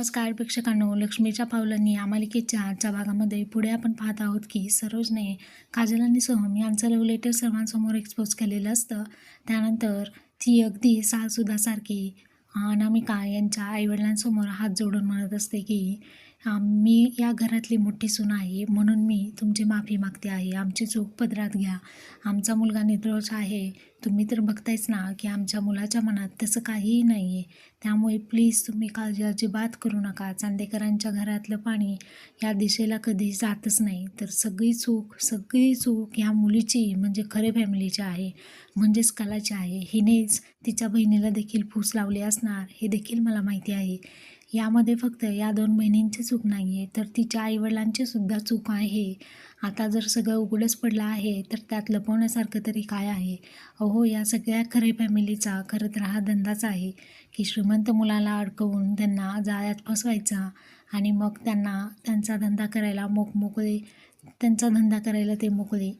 नमस्कार प्रेक्षकांनो लक्ष्मीच्या पावलांनी या मालिकेच्या आजच्या भागामध्ये पुढे आपण पाहत आहोत की सरोजने काजल आणि सोहम यांचं लव्ह लेटर सर्वांसमोर एक्सपोज केलेलं असतं. त्यानंतर ती अगदी सासूदासारखी अनामिका यांच्या आईवडिलांसमोर हात जोडून म्हणत असते की मी या घरातली मोठी सून आहे म्हणून मी तुमची माफी मागते आहे. आमची चूक पदरात घ्या. आमचा मुलगा निर्दोष आहे. तुम्ही तर बघतायच ना की आमच्या मुलाच्या मनात तसं काहीही नाही आहे त्यामुळे प्लीज तुम्ही काळजी अजिबात करू नका. चांदेकरांच्या घरातलं पाणी या दिशेला कधी जातच नाही. तर सगळी चूक सगळी चूक ह्या मुलीची म्हणजे खरे फॅमिलीची आहे. म्हणजेच कलाची आहे. हिनेच तिच्या बहिणीला देखील फूस लावली असणार हे देखील मला माहिती आहे. यामध्ये फक्त या दोन बहिणींची चूक नाही आहे तर तिच्या आईवडिलांची सुद्धा चूक आहे. आता जर सगळं उघडच पडलं आहे तर त्यात लपवण्यासारखं तरी काय आहे? अहो या सगळ्या खरे फॅमिलीचा खरं तर हा धंदाच आहे की श्रीमंत मुलाला अडकवून त्यांना जाळ्यात फसवायचा आणि मग त्यांना त्यांचा धंदा करायला मोकमोकळे त्यांचा धंदा करायला ते मोकळे.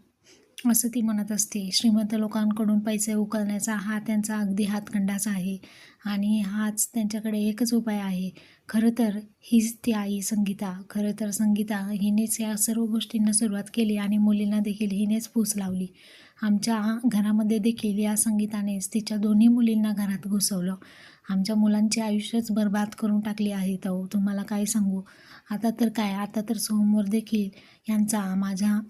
असं ती म्हणत असते श्रीमंत लोकांकडून पैसे उकलण्याचा हा त्यांचा अगदी हातखंडाच आहे आणि हाच त्यांच्याकडे एकच उपाय आहे. खरं तर हीच ती आई संगीता. खरं तर संगीता हिनेच या सर्व गोष्टींना सुरुवात केली आणि मुलींना देखील हिनेच फूस लावली. आमच्या घरामध्ये देखील या संगीतानेच तिच्या दोन्ही मुलींना घरात घुसवलं. आमच्या मुलांचे आयुष्यच बर्बाद करून टाकले आहे तो. तुम्हाला काय सांगू? आता तर काय? आता तर सोमवार देखील यांचा माझ्या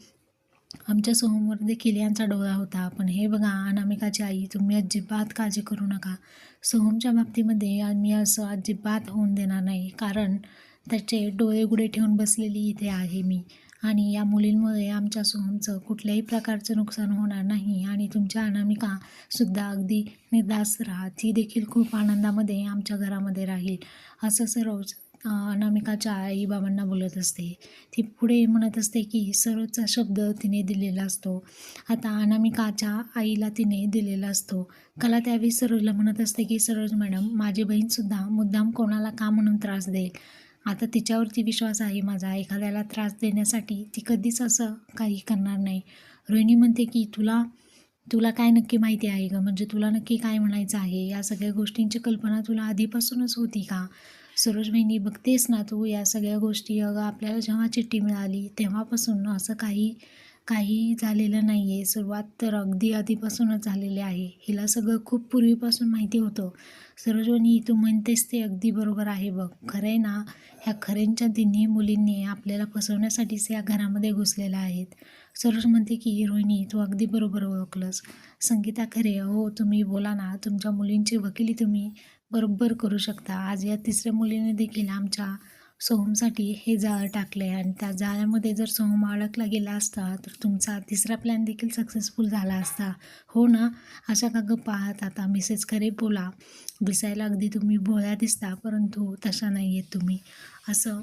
आमच्या सोहमवर देखील यांचा डोळा होता. पण हे बघा अनामिकाची आई तुम्ही अजिबात काळजी करू नका. सोहमच्या बाबतीमध्ये आम्ही असं अजिबात होऊन देणार नाही. कारण त्याचे डोळे गुडे ठेवून बसलेली इथे आहे मी. आणि या मुलींमुळे आमच्या सोहमचं कुठल्याही प्रकारचं नुकसान होणार नाही. आणि तुमच्या अनामिकासुद्धा अगदी निर्धास्त राहा. ती देखील खूप आनंदामध्ये आमच्या घरामध्ये राहील. असं सरोज अनामिकाच्या आईबाबांना बोलत असते. ती पुढे म्हणत असते की सरोजचा शब्द तिने दिलेला असतो. आता अनामिकाच्या आईला तिने दिलेला असतो. कला त्यावेळी सरोजला म्हणत असते की सरोज मॅडम माझी बहीणसुद्धा मुद्दाम कोणाला का म्हणून त्रास देईल? आता तिच्यावरती विश्वास आहे माझा. एखाद्याला त्रास देण्यासाठी ती कधीच असं काही करणार नाही. रोहिणी म्हणते की तुला तुला काय नक्की माहिती आहे का म्हणजे तुला नक्की काय म्हणायचं आहे? या सगळ्या गोष्टींची कल्पना तुला आधीपासूनच होती का? सरोज बहिणी बघतेस ना तू या सगळ्या गोष्टी. अगं आपल्याला जेव्हा चिठ्ठी मिळाली तेव्हापासून असं काही काही झालेलं नाही आहे सुरुवात तर अगदी आधीपासूनच झालेली आहे. हिला सगळं खूप पूर्वीपासून माहिती होतं. सरोजवणी तू म्हणतेस ते अगदी बरोबर आहे बघ. खरं आहे ना ह्या खऱ्यांच्या तिन्ही मुलींनी आपल्याला फसवण्यासाठीच या घरामध्ये घुसलेल्या आहेत. सरोज म्हणते की रोहिणी तू अगदी बरोबर ओळखलंस. संगीता खरे हो तुम्ही बोला ना. तुमच्या मुलींची वकिली तुम्ही. बरोबर करू शकता. आज या तिसऱ्या मुलीने देखील आमच्या सोहमसाठी हे जाळं टाकलं आहे आणि त्या जाळ्यामध्ये जर सोहम अडकला गेला असता तर तुमचा तिसरा प्लॅन देखील सक्सेसफुल झाला असता. हो ना? अशा का गं पाहत आता मिसेस खरे बोला. दिसायला अगदी तुम्ही भोळ्या दिसता परंतु तशा नाही आहेत तुम्ही. असं